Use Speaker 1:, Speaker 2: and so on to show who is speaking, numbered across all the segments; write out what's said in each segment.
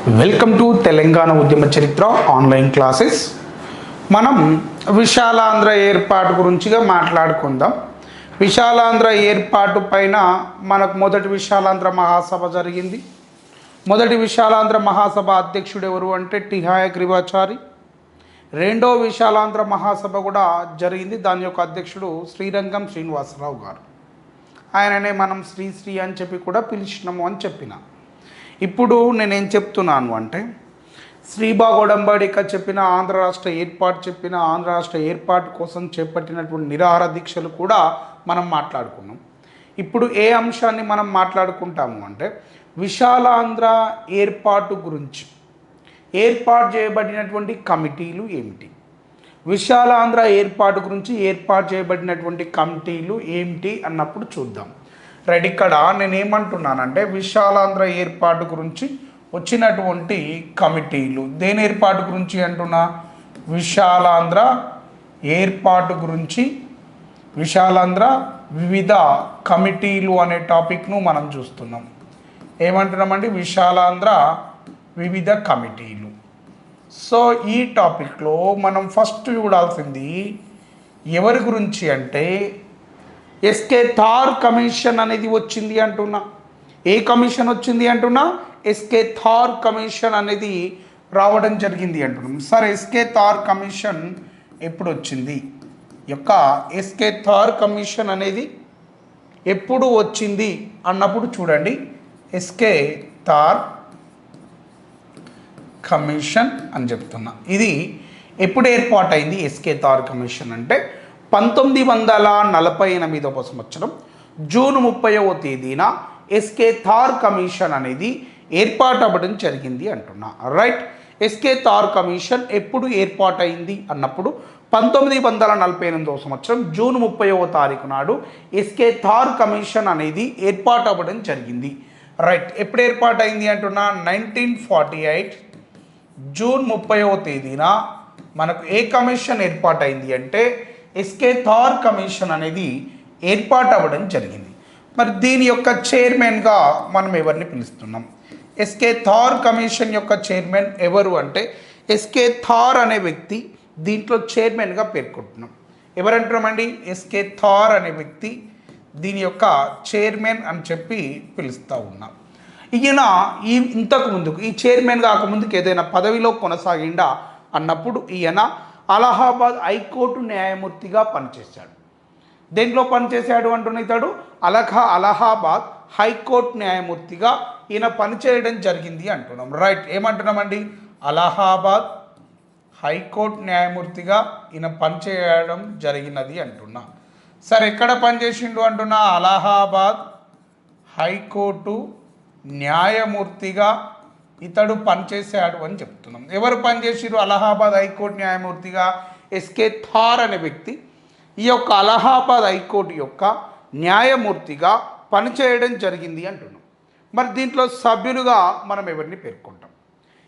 Speaker 1: Welcome to Telangana ఉద్యమ చరిత్ర online classes మనం విశాలాంధ్ర ఏర్పాటు గురించిగా మాట్లాడుకుందాం విశాలాంధ్ర ఏర్పాటు పైన మనకు మొదటి విశాలాంధ్ర మహాసభ జరిగింది మొదటి విశాలాంధ్ర మహాసభ అధ్యక్షుడు ఎవరు అంటే టిహాయ గ్రీవాచారి రెండో విశాలాంధ్ర మహాసభ కూడా జరిగింది దాని యొక్క అధ్యక్షుడు శ్రీరంగం శ్రీనివాసరావు గారు ఆయననే మనం శ్రీశ్రీ అని చెప్పి కూడా పిలిచినాము అని చెప్పిన ఇప్పుడు నేనేం చెప్తున్నాను అంటే శ్రీబాగోడంబడిక చెప్పిన ఆంధ్ర రాష్ట్ర ఏర్పాటు చెప్పిన ఆంధ్ర రాష్ట్ర ఏర్పాటు కోసం చేపట్టినటువంటి నిరాహార దీక్షలు కూడా మనం మాట్లాడుకున్నాం. ఇప్పుడు ఏ అంశాన్ని మనం మాట్లాడుకుంటాము అంటే విశాలాంధ్ర ఏర్పాటు గురించి. ఏర్పాటు చేయబడినటువంటి కమిటీలు ఏమిటి? విశాలాంధ్ర ఏర్పాటు గురించి ఏర్పాటు చేయబడినటువంటి కమిటీలు ఏమిటి అన్నప్పుడు చూద్దాం. రైట్ ఇక్కడ నేను ఏమంటున్నానంటే విశాలాంధ్ర ఏర్పాటు గురించి వచ్చినటువంటి కమిటీలు. దేని ఏర్పాటు గురించి అంటున్నా? విశాలాంధ్ర ఏర్పాటు గురించి. విశాలాంధ్ర వివిధ కమిటీలు అనే టాపిక్ను మనం చూస్తున్నాం. ఏమంటున్నామండి విశాలాంధ్ర వివిధ కమిటీలు. సో ఈ టాపిక్లో మనం ఫస్ట్ చూడాల్సింది ఎవరి గురించి అంటే ఎస్కే థార్ కమిషన్ అనేది వచ్చింది అంటున్నా. ఏ కమిషన్ వచ్చింది అంటున్నా? ఎస్కే థార్ కమిషన్ అనేది రావడం జరిగింది అంటున్నాం. సార్ ఎస్కే థార్ కమిషన్ ఎప్పుడు వచ్చింది యొక్క ఎస్కే థార్ కమిషన్ అనేది ఎప్పుడు వచ్చింది అన్నప్పుడు చూడండి. ఎస్కే థార్ కమిషన్ అని చెప్తున్నా. ఇది ఎప్పుడు ఏర్పాటైంది ఎస్కే థార్ కమిషన్ అంటే? పంతొమ్మిది వందల నలభై ఎనిమిదవ సంవత్సరం జూన్ ముప్పైవ తేదీన ఎస్కే థార్ కమిషన్ అనేది ఏర్పాటు అవ్వడం జరిగింది అంటున్నా. రైట్? ఎస్కే థార్ కమిషన్ ఎప్పుడు ఏర్పాటైంది అన్నప్పుడు పంతొమ్మిది వందల నలభై ఎనిమిదవ సంవత్సరం జూన్ ముప్పైవ తారీఖు నాడు ఎస్కే థార్ కమిషన్ అనేది ఏర్పాటు అవ్వడం జరిగింది. రైట్? ఎప్పుడు ఏర్పాటైంది అంటున్నా? నైన్టీన్ ఫార్టీ ఎయిట్ జూన్ ముప్పైవ తేదీన మనకు ఏ కమిషన్ ఏర్పాటైంది అంటే ఎస్కే థార్ కమిషన్ అనేది ఏర్పాటు అవ్వడం జరిగింది. మరి దీని యొక్క చైర్మన్గా మనం ఎవరిని పిలుస్తున్నాం? ఎస్కే థార్ కమిషన్ యొక్క చైర్మన్ ఎవరు అంటే ఎస్కే థార్ అనే వ్యక్తి దీంట్లో చైర్మన్గా పేర్కొంటున్నాం. ఎవరంటున్నామండి? ఎస్కే థార్ అనే వ్యక్తి దీని యొక్క చైర్మన్ అని చెప్పి పిలుస్తూ ఉన్నాం. ఈయన ఈ ఇంతకు ముందుకు ఈ చైర్మన్ కాకముందుకు ఏదైనా పదవిలో కొనసాగిండా? అన్నప్పుడు ఈయన అలహాబాద్ హైకోర్టు న్యాయమూర్తిగా పనిచేశాడు. దేంట్లో పనిచేశాడు అంటున్న ఇతడు? అలహా అలహాబాద్ హైకోర్టు న్యాయమూర్తిగా ఈయన పనిచేయడం జరిగింది అంటున్నాం. రైట్ ఏమంటున్నామండి? అలహాబాద్ హైకోర్టు న్యాయమూర్తిగా ఈయన పనిచేయడం జరిగినది అంటున్నా. సరే ఎక్కడ పనిచేసిండు అంటున్నా? అలహాబాద్ హైకోర్టు న్యాయమూర్తిగా ఇతడు పనిచేశాడు అని చెప్తున్నాం. ఎవరు పనిచేసారు అలహాబాద్ హైకోర్టు న్యాయమూర్తిగా ఎస్కే థార్ అనే వ్యక్తి. ఈ యొక్క అలహాబాద్ హైకోర్టు యొక్క న్యాయమూర్తిగా పనిచేయడం జరిగింది అంటున్నాం. మరి దీంట్లో సభ్యులుగా మనం ఎవరిని పేర్కొంటాం?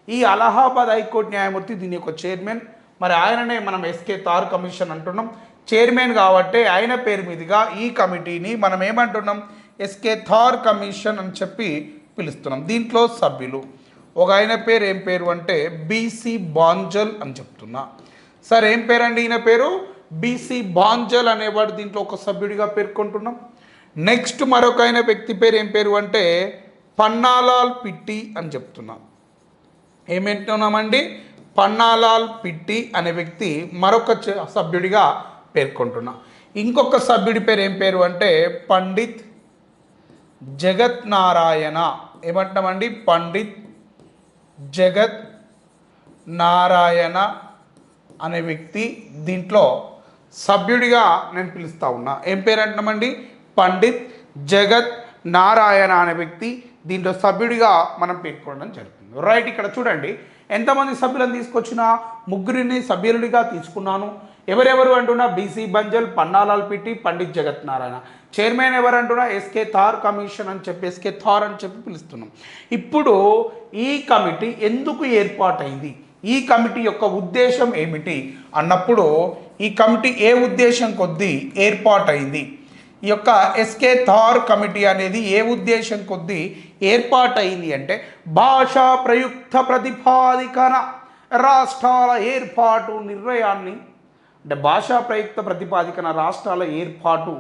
Speaker 1: ఈ అలహాబాద్ హైకోర్టు న్యాయమూర్తి దీని యొక్క చైర్మన్. మరి ఆయననే మనం ఎస్కే తార్ కమిషన్ అంటున్నాం. చైర్మన్ కాబట్టి ఆయన పేరు మీదుగా ఈ కమిటీని మనం ఏమంటున్నాం? ఎస్కే థార్ కమిషన్ అని చెప్పి పిలుస్తున్నాం. దీంట్లో సభ్యులు. ఒక ఆయన పేరు ఏం పేరు అంటే బీసీ బాంజల్ అని చెప్తున్నా. సార్ ఏం పేరండి ఈయన పేరు? బీసీ బాంజల్ అనేవాడు దీంట్లో ఒక సభ్యుడిగా పేర్కొంటున్నాం. నెక్స్ట్ మరొక ఆయన వ్యక్తి పేరు ఏం పేరు అంటే పన్నాలాల్ పిట్టి అని చెప్తున్నాం. ఏమంటున్నామండి? పన్నాలాల్ పిట్టి అనే వ్యక్తి మరొక చ- సభ్యుడిగా పేర్కొంటున్నాం. ఇంకొక సభ్యుడి పేరు ఏం పేరు అంటే పండిత్ జగత్ నారాయణ ఏమంటామండి పండిత్ జగత్ నారాయణ అనే వ్యక్తి దీంట్లో సభ్యుడిగా నేను పిలుస్తా ఉన్నా. ఏం పేరు అంటున్నామండి పండిత్ జగత్ నారాయణ అనే వ్యక్తి దీంట్లో సభ్యుడిగా మనం పేర్కొనడం జరుగుతుంది. రైట్ ఇక్కడ చూడండి. ఎంతమంది సభ్యులను తీసుకొచ్చినా ముగ్గురిని సభ్యులుడిగా తీసుకున్నాను. ఎవరెవరు అంటున్నా? బీసీ బంజల్ పన్నాలాల్ పిట్టి పండిత్ జగత్ నారాయణ. చైర్మన్ ఎవరంటున్నా? ఎస్కే థార్ కమిషన్ అని చెప్పి ఎస్కే థార్ అని చెప్పి పిలుస్తున్నాం. ఇప్పుడు ఈ కమిటీ ఎందుకు ఏర్పాటైంది? ఈ కమిటీ యొక్క ఉద్దేశం ఏమిటి? అన్నప్పుడు ఈ కమిటీ ఏ ఉద్దేశం కొద్దీ ఏర్పాటైంది? ఈ యొక్క ఎస్కే థార్ కమిటీ అనేది ఏ ఉద్దేశం కొద్దీ ఏర్పాటైంది అంటే భాషా ప్రయుక్త ప్రతిపాదికన రాష్ట్రాల ఏర్పాటు నిర్ణయాన్ని అంటే భాషా ప్రయుక్త ప్రతిపాదికన రాష్ట్రాల ఏర్పాటు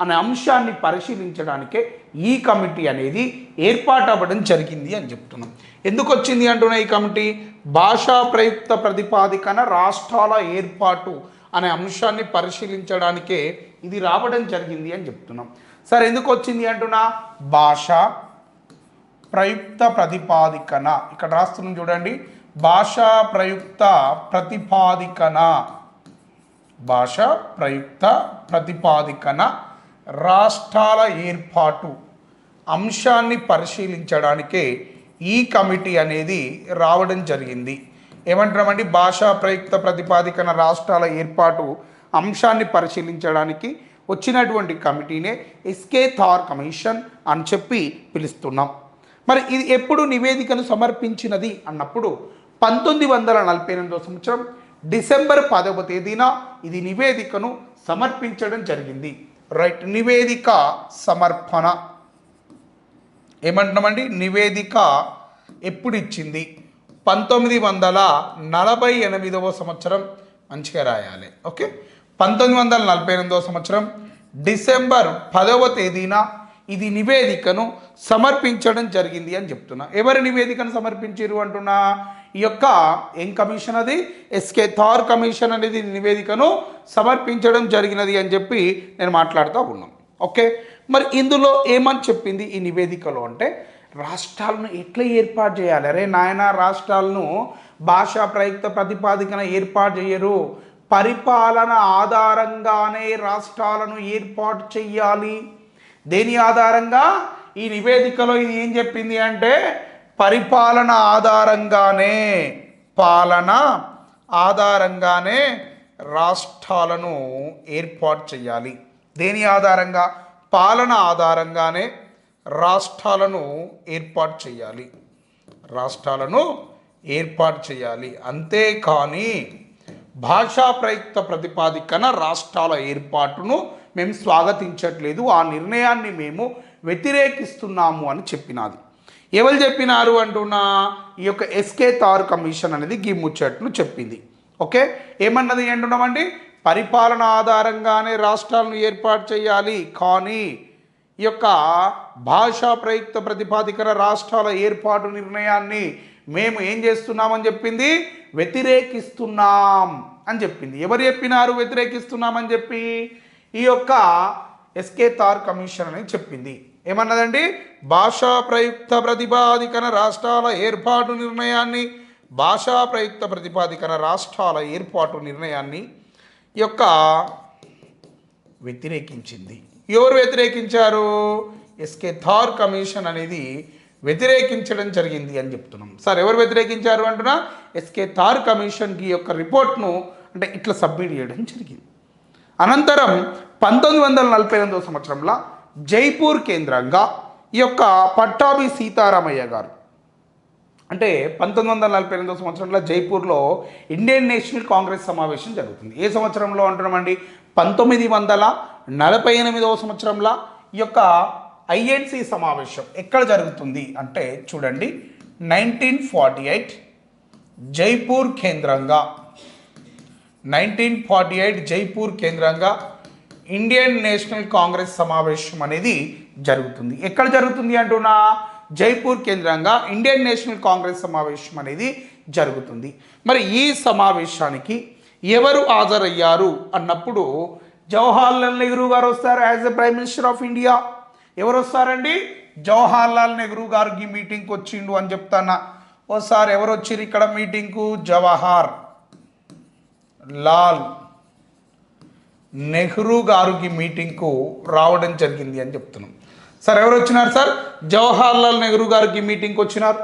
Speaker 1: అనే అంశాన్ని పరిశీలించడానికే ఈ కమిటీ అనేది ఏర్పాటు అవ్వడం జరిగింది అని చెప్తున్నాం. ఎందుకు వచ్చింది అంటున్నా ఈ కమిటీ? భాషా ప్రయుక్త ప్రతిపాదికన రాష్ట్రాల ఏర్పాటు అనే అంశాన్ని పరిశీలించడానికే ఇది రావడం జరిగింది అని చెప్తున్నాం. సరే ఎందుకు వచ్చింది అంటున్నా? భాష ప్రయుక్త ప్రతిపాదికన. ఇక్కడ రాస్తున్నాం చూడండి. భాషా ప్రయుక్త ప్రతిపాదికన. భాష ప్రయుక్త ప్రతిపాదికన. రాష్ట్రాల ఏర్పాటు అంశాన్ని పరిశీలించడానికే ఈ కమిటీ అనేది రావడం జరిగింది. ఏమంటామండి భాషా ప్రయుక్త ప్రతిపాదికన రాష్ట్రాల ఏర్పాటు అంశాన్ని పరిశీలించడానికి వచ్చినటువంటి కమిటీనే ఎస్కే థార్ కమిషన్ అని చెప్పి పిలుస్తున్నాం. మరి ఇది ఎప్పుడు నివేదికను సమర్పించినది అన్నప్పుడు పంతొమ్మిది వందల నలభై ఎనిమిదో సంవత్సరం డిసెంబర్ పదవ తేదీన ఇది నివేదికను సమర్పించడం జరిగింది. రైట్ నివేదిక సమర్పణ. ఏమంటున్నామండి? నివేదిక ఎప్పుడు ఇచ్చింది పంతొమ్మిది వందల నలభై ఎనిమిదవ సంవత్సరం మంచిగా రాయాలి ఓకే? పంతొమ్మిది వందల నలభై ఎనిమిదవ సంవత్సరం డిసెంబర్ పదవ తేదీన ఇది నివేదికను సమర్పించడం జరిగింది అని చెప్తున్నా. ఎవరి నివేదికను సమర్పించారు అంటున్నా? ఈ యొక్క ఏం కమిషన్ అది? ఎస్కే థార్ కమిషన్ అనేది నివేదికను సమర్పించడం జరిగినది అని చెప్పి నేను మాట్లాడుతూ ఉన్నాను ఓకే? మరి ఇందులో ఏమని చెప్పింది ఈ నివేదికలో అంటే రాష్ట్రాలను ఎట్లా ఏర్పాటు చేయాలి? అరే నాయన రాష్ట్రాలను భాషా ప్రయుక్త ప్రతిపాదికన ఏర్పాటు చేయరు. పరిపాలన ఆధారంగానే రాష్ట్రాలను ఏర్పాటు చెయ్యాలి. దేని ఆధారంగా? ఈ నివేదికలో ఇది ఏం చెప్పింది అంటే పరిపాలన ఆధారంగానే పాలన ఆధారంగానే రాష్ట్రాలను ఏర్పాటు చేయాలి. దేని ఆధారంగా? పాలన ఆధారంగానే రాష్ట్రాలను ఏర్పాటు చేయాలి. రాష్ట్రాలను ఏర్పాటు చేయాలి. అంతేకాని భాషా ప్రయుక్త ప్రతిపాదికన రాష్ట్రాల ఏర్పాటును మేము స్వాగతించట్లేదు. ఆ నిర్ణయాన్ని మేము వ్యతిరేకిస్తున్నాము అని చెప్పినది. ఎవరు చెప్పినారు అంటున్నా? ఈ యొక్క ఎస్కే తార్ కమిషన్ అనేది గీ ముచ్చట్లు చెప్పింది. ఓకే? ఏమన్నది అంటున్నామండి పరిపాలన ఆధారంగానే రాష్ట్రాలను ఏర్పాటు చేయాలి. కానీ ఈ యొక్క భాషా ప్రయుక్త ప్రతిపాదికర రాష్ట్రాల ఏర్పాటు నిర్ణయాన్ని మేము ఏం చేస్తున్నామని చెప్పింది? వ్యతిరేకిస్తున్నాం అని చెప్పింది. ఎవరు చెప్పినారు వ్యతిరేకిస్తున్నామని చెప్పి? ఈ యొక్క ఎస్కే తార్ కమిషన్ అని చెప్పింది. ఏమన్నదండి? భాషా ప్రయుక్త ప్రతిపాదికన రాష్ట్రాల ఏర్పాటు నిర్ణయాన్ని భాషా ప్రయుక్త ప్రతిపాదికన రాష్ట్రాల ఏర్పాటు నిర్ణయాన్ని ఈ యొక్క వ్యతిరేకించింది. ఎవరు వ్యతిరేకించారు? ఎస్కే థార్ కమిషన్ అనేది వ్యతిరేకించడం జరిగింది అని చెప్తున్నాం. సార్ ఎవరు వ్యతిరేకించారు అంటున్నా? ఎస్కే థార్ కమిషన్కి యొక్క రిపోర్ట్ను అంటే ఇట్లా సబ్మిట్ చేయడం జరిగింది. అనంతరం పంతొమ్మిది వందల నలభై ఎనిమిదో సంవత్సరంలో జైపూర్ కేంద్రంగా ఈ యొక్క పట్టాభి సీతారామయ్య గారు. అంటే పంతొమ్మిది వందల నలభై ఎనిమిదో సంవత్సరంలో జైపూర్లో ఇండియన్ నేషనల్ కాంగ్రెస్ సమావేశం జరుగుతుంది. ఏ సంవత్సరంలో అంటున్నామండి? పంతొమ్మిది వందల నలభై ఎనిమిదవ సంవత్సరంలో ఈ యొక్క ఐఎన్సి సమావేశం ఎక్కడ జరుగుతుంది అంటే చూడండి నైన్టీన్ ఫార్టీ ఎయిట్ జైపూర్ కేంద్రంగా. నైన్టీన్ ఫార్టీ ఎయిట్ జైపూర్ కేంద్రంగా ఇండియన్ నేషనల్ కాంగ్రెస్ సమావేశం అనేది జరుగుతుంది. ఎక్కడ జరుగుతుంది అంటున్నా? జైపూర్ కేంద్రంగా ఇండియన్ నేషనల్ కాంగ్రెస్ సమావేశం అనేది జరుగుతుంది. మరి ఈ సమావేశానికి ఎవరు హాజరయ్యారు అన్నప్పుడు జవహర్లాల్ నెహ్రూ గారు వస్తారు as a prime minister of India. ఎవరు వస్తారండి? జవహర్లాల్ నెహ్రూ గారు ఈ మీటింగ్కి వచ్చిండు అని చెప్తానా? ఓసారి ఎవరు వచ్చిర్రు ఇక్కడ మీటింగ్కు? జవహర్ లాల్. నెహ్రూ గారికి మీటింగ్కు రావడం జరిగింది అని చెప్తున్నాం. సార్ ఎవరు వచ్చినారు సార్ జవహర్లాల్ నెహ్రూ గారికి మీటింగ్కి వచ్చినారు.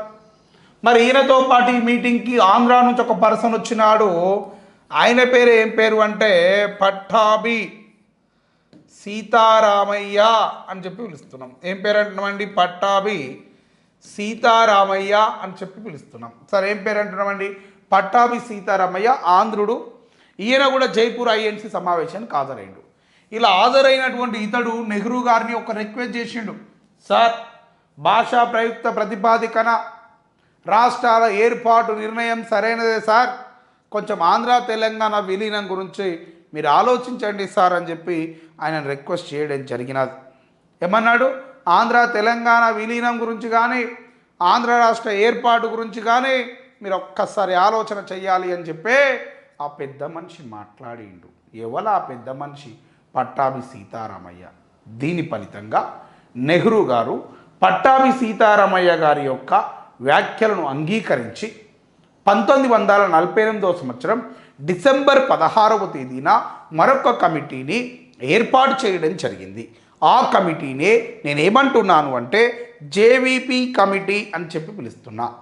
Speaker 1: మరి ఈయనతో పాటు ఈ మీటింగ్కి ఆంధ్రా నుంచి ఒక పర్సన్ వచ్చినాడు. ఆయన పేరు ఏం పేరు అంటే పట్టాభి సీతారామయ్య అని చెప్పి పిలుస్తున్నాం. ఏం పేరు అంటున్నామండి? పట్టాభి సీతారామయ్య అని చెప్పి పిలుస్తున్నాం. సార్ ఏం పేరు అంటున్నామండి? పట్టాభి సీతారామయ్య ఆంధ్రుడు ఈయన కూడా జైపూర్ ఐఎన్సీ సమావేశానికి హాజరైండు. ఇలా హాజరైనటువంటి ఇతడు నెహ్రూ గారిని ఒక రిక్వెస్ట్ చేసిండు. సార్ భాషా ప్రయుక్త ప్రతిపాదికన రాష్ట్రాల ఏర్పాటు నిర్ణయం సరైనదే సార్. కొంచెం ఆంధ్ర తెలంగాణ విలీనం గురించి మీరు ఆలోచించండి సార్ అని చెప్పి ఆయన రిక్వెస్ట్ చేయడం జరిగినది. ఏమన్నాడు? ఆంధ్ర తెలంగాణ విలీనం గురించి కానీ ఆంధ్ర రాష్ట్ర ఏర్పాటు గురించి కానీ మీరు ఒక్కసారి ఆలోచన చేయాలి అని చెప్పే ఆ పెద్ద మనిషి మాట్లాడిండు. ఎవరు ఆ పెద్ద మనిషి? పట్టాభి సీతారామయ్య. దీని ఫలితంగా నెహ్రూ గారు పట్టాభి సీతారామయ్య గారి యొక్క వ్యాఖ్యలను అంగీకరించి పంతొమ్మిది వందల నలభై ఎనిమిదవ సంవత్సరం డిసెంబర్ పదహారవ తేదీన మరొక కమిటీని ఏర్పాటు చేయడం జరిగింది. ఆ కమిటీనే నేనేమంటున్నాను అంటే జేవీపీ కమిటీ అని చెప్పి పిలుస్తున్నా.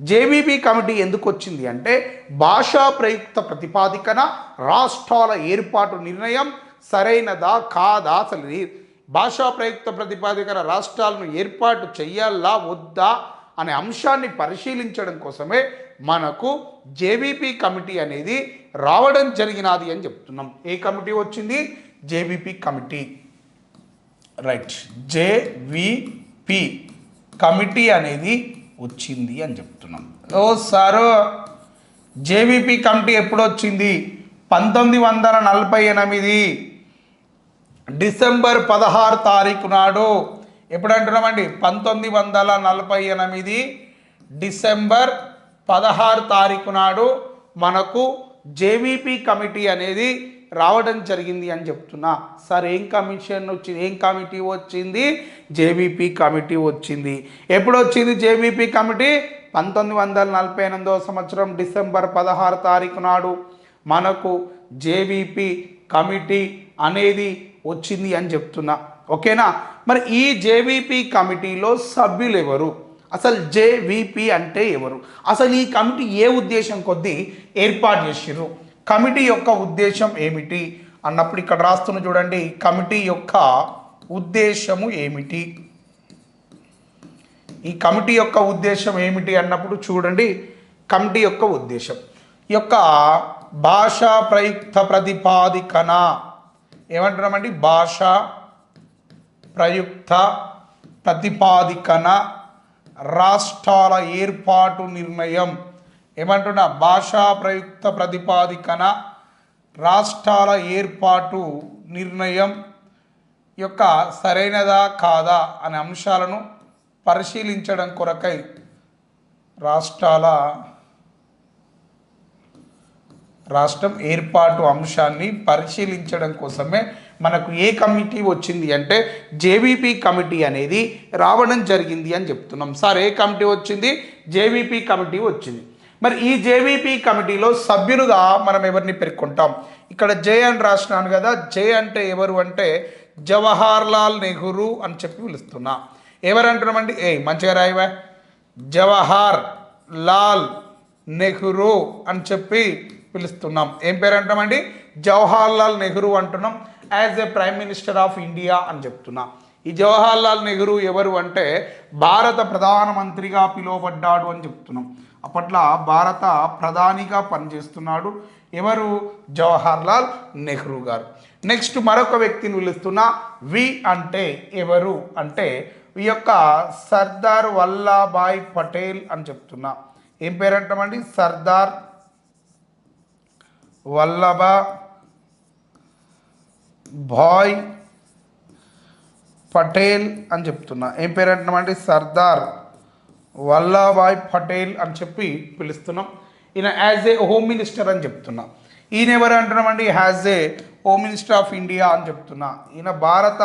Speaker 1: జేబీపీ కమిటీ ఎందుకు వచ్చింది అంటే భాషా ప్రయుక్త ప్రతిపాదికన రాష్ట్రాల ఏర్పాటు నిర్ణయం సరైనదా కాదా అసలు భాషా ప్రయుక్త ప్రతిపాదికన రాష్ట్రాలను ఏర్పాటు చేయాలా వద్దా అనే అంశాన్ని పరిశీలించడం కోసమే మనకు జేబీపీ కమిటీ అనేది రావడం జరిగినది అని చెప్తున్నాం. ఏ కమిటీ వచ్చింది? JVP committee. Right. JVP. Committee అనేది వచ్చింది అని చెప్తున్నాం. ఓ సారు జేవిపి కమిటీ ఎప్పుడు వచ్చింది? పంతొమ్మిది వందల నలభై ఎనిమిది డిసెంబర్ పదహారు తారీఖు నాడు. ఎప్పుడు అంటున్నామండి పంతొమ్మిది వందల నలభై ఎనిమిది డిసెంబర్ పదహారు తారీఖు నాడు మనకు జేవీపీ కమిటీ అనేది రావడం జరిగింది అని చెప్తున్నా. సార్ ఏం కమిషన్ వచ్చింది? ఏం కమిటీ వచ్చింది? జేబీపీ కమిటీ వచ్చింది. ఎప్పుడు వచ్చింది జేబీపీ కమిటీ? పంతొమ్మిది వందల నలభై ఎనిమిదవ సంవత్సరం డిసెంబర్ పదహారు తారీఖు నాడు. మనకు జేబీపీ కమిటీ అనేది వచ్చింది అని చెప్తున్నా. ఓకేనా? మరి ఈ జేవీపీ కమిటీలో సభ్యులు ఎవరు? అసలు జేవీపీ అంటే ఎవరు? అసలు ఈ కమిటీ ఏ ఉద్దేశం కొద్దీ ఏర్పాటు చేసిర్రు? కమిటీ యొక్క ఉద్దేశం ఏమిటి? అన్నప్పుడు ఇక్కడ రాస్తున్న చూడండి కమిటీ యొక్క ఉద్దేశము ఏమిటి? ఈ కమిటీ యొక్క ఉద్దేశం ఏమిటి అన్నప్పుడు చూడండి కమిటీ యొక్క ఉద్దేశం. ఈ యొక్క భాషా ప్రయుక్త ప్రతిపాదికన ఏమంటున్నామండి? భాష ప్రయుక్త ప్రతిపాదికన రాష్ట్రాల ఏర్పాటు నిర్ణయం ఏమంటున్నా భాషా ప్రయుక్త ప్రతిపాదికన రాష్ట్రాల ఏర్పాటు నిర్ణయం యొక్క సరైనదా కాదా అనే అంశాలను పరిశీలించడం కొరకై రాష్ట్రాల రాష్ట్రం ఏర్పాటు అంశాన్ని పరిశీలించడం కోసమే మనకు ఏ కమిటీ వచ్చింది అంటే జేవీపీ కమిటీ అనేది రావడం జరిగింది అని చెప్తున్నాం. సార్ ఏ కమిటీ వచ్చింది? జేవీపీ కమిటీ వచ్చింది. మరి ఈ జేవీపీ కమిటీలో సభ్యులుగా మనం ఎవరిని పేర్కొంటాం? ఇక్కడ జే అని రాసినాను కదా జే అంటే ఎవరు అంటే జవహర్ లాల్ నెహ్రూ అని చెప్పి పిలుస్తున్నా. ఎవరంటున్నామండి? ఏ మంచిగా రాయవా? జవహర్ లాల్ నెహ్రూ అని చెప్పి పిలుస్తున్నాం. ఏం పేరు అంటామండి జవహర్ లాల్ నెహ్రూ అంటున్నాం. As a prime minister of India అని చెప్తున్నా. ఈ జవహర్ లాల్ నెహ్రూ ఎవరు అంటే భారత ప్రధానమంత్రిగా పిలువబడ్డాడు అని చెప్తున్నాం. అప్పట్లో భారత ప్రధానిగా పనిచేస్తున్నాడు ఎవరు? జవహర్ లాల్ నెహ్రూ గారు. నెక్స్ట్ మరొక వ్యక్తిని పిలుస్తున్నా వి అంటే ఎవరు అంటే ఈ యొక్క సర్దార్ వల్లభాయ్ పటేల్ అని చెప్తున్నా. ఏం పేరు అంటామండి సర్దార్ వల్లభ భాయ్ పటేల్ అని చెప్తున్నా. ఏం పేరు అంటున్నామండి సర్దార్ వల్లాభాయ్ పటేల్ అని చెప్పి పిలుస్తున్నాం. ఈయన యాజ్ ఏ హోమ్ మినిస్టర్ అని చెప్తున్నా. ఈయన ఎవరు అంటున్నామండి? Has a home minister of India అని చెప్తున్నా. ఈయన భారత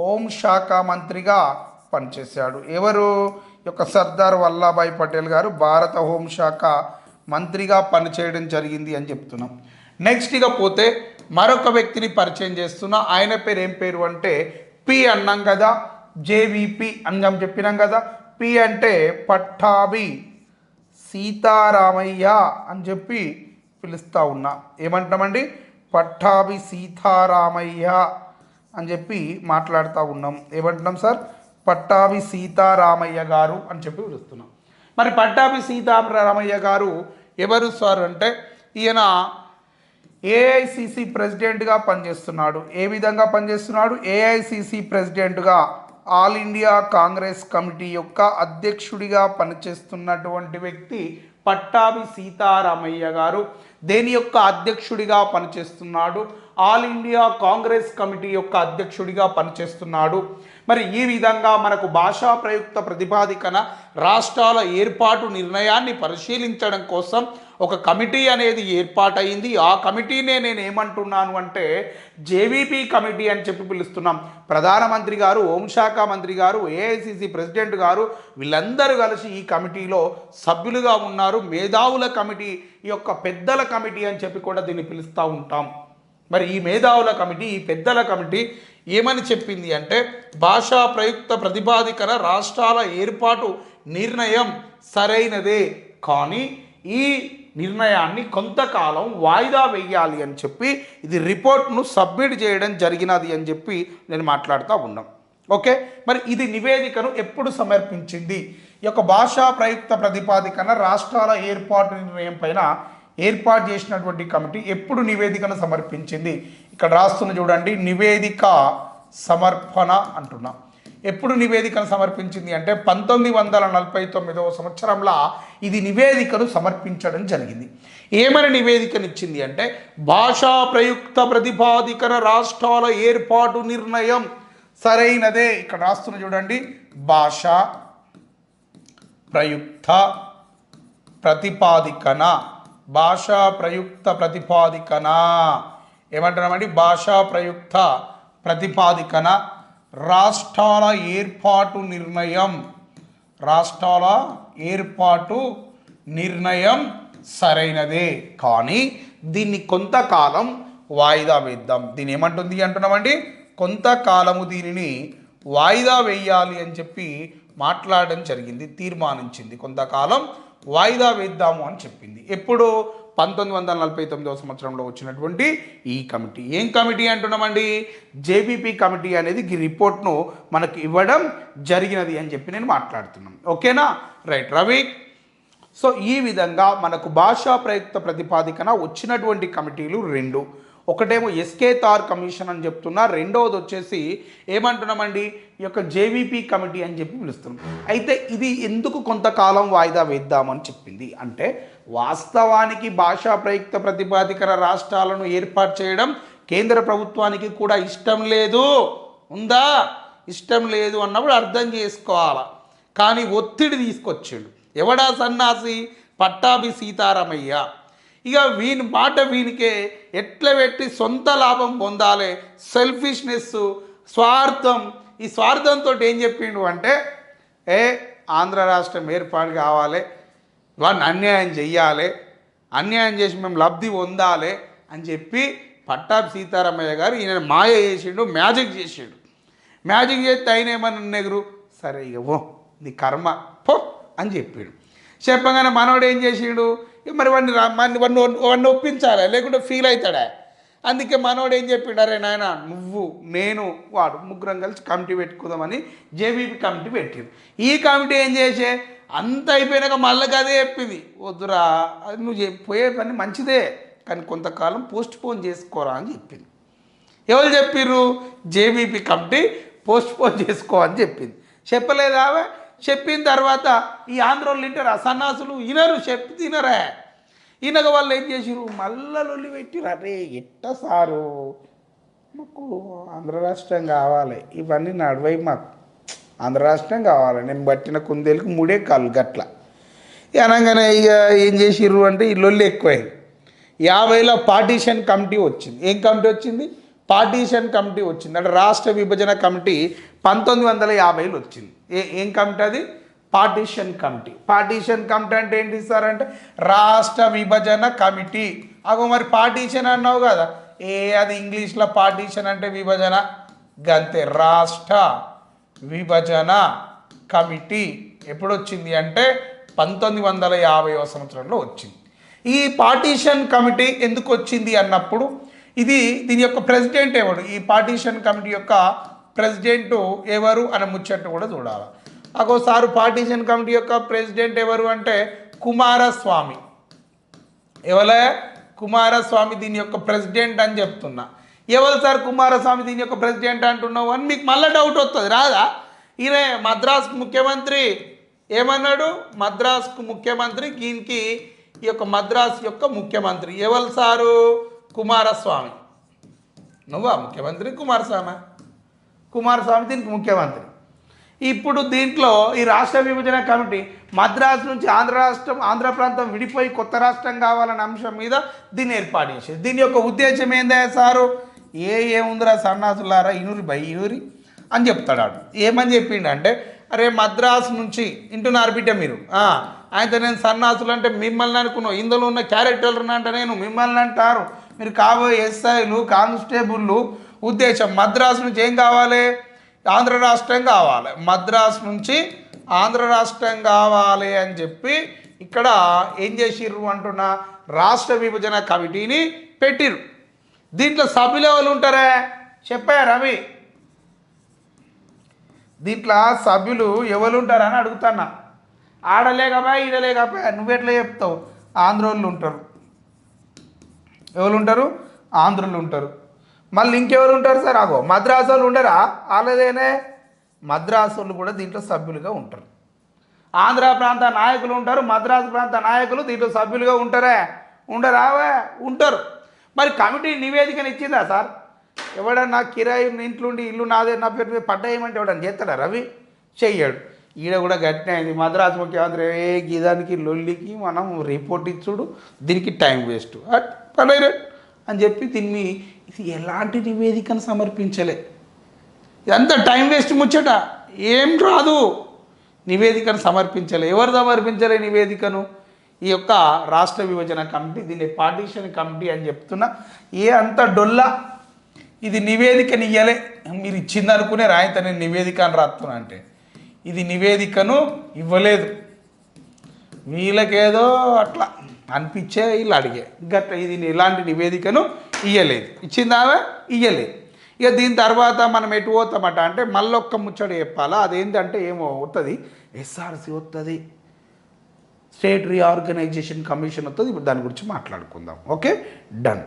Speaker 1: హోంశాఖ మంత్రిగా పనిచేశాడు. ఎవరు? యొక్క సర్దార్ వల్లాభాయ్ పటేల్ గారు భారత హోంశాఖ మంత్రిగా పనిచేయడం జరిగింది అని చెప్తున్నాం. నెక్స్ట్ ఇక పోతే మరొక వ్యక్తిని పరిచయం చేస్తున్నా. ఆయన పేరు ఏం పేరు అంటే పి అన్నాం కదా జేవిపి అని చెప్పినాం కదా పి అంటే పట్టాభి సీతారామయ్య అని చెప్పి పిలుస్తూ ఉన్నా. ఏమంటామండి పట్టాభి సీతారామయ్య అని చెప్పి మాట్లాడుతూ ఉన్నాం. ఏమంటున్నాం సార్? పట్టాభి సీతారామయ్య గారు అని చెప్పి పిలుస్తున్నాం. మరి పట్టాభి సీతారామయ్య గారు ఎవరు సార్ అంటే ఈయన ఏఐసిసి ప్రెసిడెంట్గా పనిచేస్తున్నాడు. ఏ విధంగా పనిచేస్తున్నాడు? ఏఐసిసి ప్రెసిడెంట్గా ఆల్ ఇండియా కాంగ్రెస్ కమిటీ యొక్క అధ్యక్షుడిగా పనిచేస్తున్నటువంటి వ్యక్తి పట్టాభి సీతారామయ్య గారు. దేని యొక్క అధ్యక్షుడిగా పనిచేస్తున్నాడు? ఆల్ ఇండియా కాంగ్రెస్ కమిటీ యొక్క అధ్యక్షుడిగా పనిచేస్తున్నాడు. మరి ఈ విధంగా మనకు భాషా ప్రయుక్త ప్రతిపాదికన రాష్ట్రాల ఏర్పాటు నిర్ణయాన్ని పరిశీలించడం కోసం ఒక కమిటీ అనేది ఏర్పాటైంది ఆ కమిటీనే నేను ఏమంటున్నాను అంటే జేవీపీ కమిటీ అని చెప్పి పిలుస్తున్నాం. ప్రధానమంత్రి గారు హోంశాఖ మంత్రి గారు ఏఐసిసి ప్రెసిడెంట్ గారు వీళ్ళందరూ కలిసి ఈ కమిటీలో సభ్యులుగా ఉన్నారు. మేధావుల కమిటీ ఈ యొక్క పెద్దల కమిటీ అని చెప్పి కూడా దీన్ని పిలుస్తూ ఉంటాం. మరి ఈ మేధావుల కమిటీ ఈ పెద్దల కమిటీ ఏమని చెప్పింది అంటే భాషా ప్రయుక్త ప్రతిపాదికన రాష్ట్రాల ఏర్పాటు నిర్ణయం సరైనదే. కానీ ఈ నిర్ణయాన్ని కొంతకాలం వాయిదా వేయాలి అని చెప్పి ఇది రిపోర్ట్ను సబ్మిట్ చేయడం జరిగినది అని చెప్పి నేను మాట్లాడుతూ ఉన్నాం. ఓకే? మరి ఇది నివేదికను ఎప్పుడు సమర్పించింది? ఈ యొక్క భాషా ప్రయుక్త ప్రతిపాదికన రాష్ట్రాల ఏర్పాటు నిర్ణయం పైన ఏర్పాటు చేసినటువంటి కమిటీ ఎప్పుడు నివేదికను సమర్పించింది? ఇక్కడ రాస్తున్న చూడండి నివేదిక సమర్పణ అంటున్నాం. ఎప్పుడు నివేదికను సమర్పించింది అంటే పంతొమ్మిది వందల నలభై తొమ్మిదవ సంవత్సరంలో ఇది నివేదికను సమర్పించడం జరిగింది. ఏమని నివేదికనిచ్చింది అంటే భాషా ప్రయుక్త ప్రతిపాదికన రాష్ట్రాల ఏర్పాటు నిర్ణయం. సరైనదే. ఇక్కడ రాస్తున్న చూడండి. భాష ప్రయుక్త ప్రతిపాదికన. భాషా ప్రయుక్త ప్రతిపాదికన. ఏమంటున్నామండి? భాషా ప్రయుక్త ప్రతిపాదికన. రాష్ట్రాల ఏర్పాటు నిర్ణయం. రాష్ట్రాల ఏర్పాటు నిర్ణయం సరైనదే. కానీ దీన్ని కొంతకాలం వాయిదా వేద్దాం. దీన్ని ఏమంటుంది అంటున్నామండి? కొంతకాలము దీనిని వాయిదా వేయాలి అని చెప్పి మాట్లాడడం జరిగింది తీర్మానించింది. కొంతకాలం వాయిదా వేద్దాము అని చెప్పింది. ఎప్పుడు? పంతొమ్మిది వందల నలభై తొమ్మిదవ సంవత్సరంలో వచ్చినటువంటి ఈ కమిటీ. ఏం కమిటీ అంటున్నామండి? జేబీపీ కమిటీ అనేది ఈ రిపోర్ట్ను మనకు ఇవ్వడం జరిగినది అని చెప్పి నేను మాట్లాడుతున్నాను ఓకేనా? రైట్ రవి. సో ఈ విధంగా మనకు భాషా ప్రయుక్త ప్రతిపాదికన వచ్చినటువంటి కమిటీలు రెండు. ఒకటేమో ఎస్కే తార్ కమిషన్ అని చెప్తున్నా. రెండవది వచ్చేసి ఏమంటున్నామండి? ఈ యొక్క జేవీపీ కమిటీ అని చెప్పి పిలుస్తున్నాం. అయితే ఇది ఎందుకు కొంతకాలం వాయిదా వేద్దామని చెప్పింది? అంటే వాస్తవానికి భాషా ప్రయుక్త ప్రతిపాదికర రాష్ట్రాలను ఏర్పాటు చేయడం కేంద్ర ప్రభుత్వానికి కూడా ఇష్టం లేదు. ఉందా? ఇష్టం లేదు అన్నప్పుడు అర్థం చేసుకోవాలా? కానీ ఒత్తిడి తీసుకొచ్చాడు. ఎవడా సన్నాసి? పట్టాభి సీతారామయ్య. ఇక వీని మాట వీనికే ఎట్ల పెట్టి సొంత లాభం పొందాలి? సెల్ఫిష్నెస్ స్వార్థం. ఈ స్వార్థంతో ఏం చెప్పిండు అంటే ఏ ఆంధ్ర రాష్ట్రం ఏర్పాటు కావాలి వాడిని అన్యాయం చెయ్యాలి అన్యాయం చేసి మేము లబ్ధి పొందాలి అని చెప్పి పట్టాభి సీతారామయ్య గారు ఈయన మాయ చేసిండు మ్యాజిక్ చేసిండు. మ్యాజిక్ చేస్తే ఆయన ఏమన్నా నెగరు? సరే ఇక ఓ నీ కర్మ పో అని చెప్పాడు. చెప్పగానే మనోడు ఏం చేసిండు? మరి వాడిని వాడిని వాడిని ఒప్పించాలా? లేకుంటే ఫీల్ అవుతాడా? అందుకే మనోడు ఏం చెప్పిండు అరే నాయన నువ్వు నేను వాడు ముగ్గురం కలిసి కమిటీ పెట్టుకుందామని జేబీపీ కమిటీ పెట్టింది. ఈ కమిటీ ఏం చేసే? అంత అయిపోయినాక మళ్ళీ అదే చెప్పింది. వద్దురా అది నువ్వు పోయే పని మంచిదే కానీ కొంతకాలం పోస్ట్ పోన్ చేసుకోరా అని చెప్పింది. ఎవరు చెప్పిర్రు? జేబీపీ కమిటీ పోస్ట్ పోన్ చేసుకో అని చెప్పింది. చెప్పలేదావే చెప్పిన తర్వాత ఈ ఆంధ్రోళ్ళు వింటారు సన్నాసులు వినరు చెప్పి తినరే. ఈయనక వాళ్ళు ఏం చేసిరు మళ్ళా లొల్లి పెట్టిర్రు. అరే ఎట్ట సారు? మాకు ఆంధ్ర రాష్ట్రం కావాలి. ఇవన్నీ నడవై మాకు. ఆంధ్ర రాష్ట్రం కావాలి. నేను పట్టిన కుందేలకు మూడే కాళ్ళు గట్ల. అనగానే ఇక ఏం చేసిర్రు అంటే ఈ లొల్లి ఎక్కువైంది. యాభైలో పార్టీషన్ కమిటీ వచ్చింది. ఏం కమిటీ వచ్చింది? పార్టీషన్ కమిటీ వచ్చింది. అంటే రాష్ట్ర విభజన కమిటీ పంతొమ్మిది వందల యాభైలో వచ్చింది. ఏ ఏం కమిటీ అది? Partition committee. పార్టీషన్ కమిటీ అంటే ఏంటి సార్ అంటే రాష్ట్ర విభజన కమిటీ. అగో మరి పార్టీషన్ అన్నావు కదా. ఏ అది ఇంగ్లీష్లో పార్టీషన్ అంటే విభజన? గంతే. రాష్ట్ర విభజన కమిటీ ఎప్పుడు వచ్చింది అంటే పంతొమ్మిది వందల యాభైవ సంవత్సరంలో వచ్చింది. ఈ పార్టీషన్ కమిటీ ఎందుకు వచ్చింది అన్నప్పుడు ఇది దీని యొక్క ప్రెసిడెంట్ ఎవరు ఈ పార్టీషన్ కమిటీ యొక్క ప్రెసిడెంట్ ఎవరు అనే ముచ్చట్టు కూడా చూడాలి. అగోసారు పార్టీషన్ కమిటీ యొక్క ప్రెసిడెంట్ ఎవరు అంటే కుమారస్వామి. ఎవలే? కుమారస్వామి దీని యొక్క ప్రెసిడెంట్ అని చెప్తున్నా. ఎవరు సార్ కుమారస్వామి దీని యొక్క ప్రెసిడెంట్ అంటున్నావు అని మీకు మళ్ళీ డౌట్ వస్తుంది రాదా? ఈయన మద్రాస్కు ముఖ్యమంత్రి ఏమన్నాడు? మద్రాస్కు ముఖ్యమంత్రి దీనికి ఈ యొక్క మద్రాస్ యొక్క ముఖ్యమంత్రి. ఎవరు సారు? కుమారస్వామి. నువ్వా? ముఖ్యమంత్రి కుమారస్వామి? కుమారస్వామి దీనికి ముఖ్యమంత్రి. ఇప్పుడు దీంట్లో ఈ రాష్ట్ర విభజన కమిటీ మద్రాసు నుంచి ఆంధ్ర రాష్ట్రం ఆంధ్ర ప్రాంతం విడిపోయి కొత్త రాష్ట్రం కావాలన్న అంశం మీద దీన్ని ఏర్పాటు చేసేది దీని యొక్క ఉద్దేశం ఏందా సారు? ఏ ఏముందిరా సన్నాసులారా? ఇనురి బై ఇనురి అని చెప్తాడు ఆడు. ఏమని చెప్పిండంటే అరే మద్రాసు నుంచి ఇంటున్నారు బిడ్డ మీరు. ఆ, ఆయనతో నేను సన్నాసులు అంటే మిమ్మల్ని అనుకున్నావు. ఇందులో ఉన్న క్యారెక్టర్లు అంటే నేను మిమ్మల్ని అంటారు. మీరు కాబోయే ఎస్ఐలు కానిస్టేబుళ్ళు ఉద్దేశం మద్రాసు నుంచి ఏం కావాలి? ఆంధ్ర రాష్ట్రం కావాలి. మద్రాసు నుంచి ఆంధ్ర రాష్ట్రం కావాలి అని చెప్పి ఇక్కడ ఏం చేసిర్రు అంటున్న? రాష్ట్ర విభజన కమిటీని పెట్టిర్రు. దీంట్లో సభ్యులు ఎవరు ఉంటారే? చెప్పా రవి? దీంట్లో సభ్యులు ఎవరు ఉంటారని అడుగుతున్నా. ఆడలేకపోయా ఈడలేకపోయా నువ్వెట్లా చెప్తావు? ఆంధ్రోళ్ళు ఉంటారు. ఎవరు ఉంటారు ఆంధ్రులు ఉంటారు. మళ్ళీ ఇంకెవరు ఉంటారు సార్? ఆగో మద్రాసు వాళ్ళు ఉండరా? వాళ్ళదేనే మద్రాసు వాళ్ళు కూడా దీంట్లో సభ్యులుగా ఉంటారు. ఆంధ్ర ప్రాంత నాయకులు ఉంటారు మద్రాసు ప్రాంత నాయకులు దీంట్లో సభ్యులుగా ఉంటారే? ఉండరావే ఉంటారు. మరి కమిటీ నివేదికను ఇచ్చిందా సార్? ఎవడన్నా కిరాయి ఇంట్లోండి ఇల్లు నాదే నా పేరు మీద పడ్డాయేమంటే ఎవడన్నా చేస్తాడా రవి? చెయ్యాడు. ఈడ కూడా గట్టిన అయింది. మద్రాసు ముఖ్యమంత్రి ఏ గీదానికి లొల్లికి మనం రిపోర్ట్ ఇచ్చుడు దీనికి టైం వేస్ట్. అట్ పడైరే అని చెప్పి దీన్ని ఇది ఎలాంటి నివేదికను సమర్పించలే. ఎంత టైం వేస్ట్ ముచ్చట. ఏం రాదు. నివేదికను సమర్పించలే. ఎవరు సమర్పించలే నివేదికను? ఈ యొక్క రాష్ట్ర విభజన కమిటీ దీన్ని పార్టీషన్ కమిటీ అని చెప్తున్నా ఏ అంత డొల్లా ఇది నివేదికని ఇయ్యలే మీరు ఇచ్చిందనుకునే రాయిత నేను నివేదిక అని రాస్తున్నా అంటే. ఇది నివేదికను ఇవ్వలేదు. వీళ్ళకేదో అట్లా. అనిపించే వీళ్ళు అడిగే. గట్ల ఇది ఎలాంటి నివేదికను ఇయ్యలేదు. ఇచ్చిందావే ఇయ్యలేదు. ఇక దీని తర్వాత మనం ఎటు పోతామట అంటే మళ్ళొక్క ముచ్చట చెప్పాలా? అదేంటంటే ఏమో వస్తుంది ఎస్ఆర్సి వస్తుంది స్టేట్ రీఆర్గనైజేషన్ కమిషన్ వస్తుంది ఇప్పుడు దాని గురించి మాట్లాడుకుందాం. ఓకే? డన్.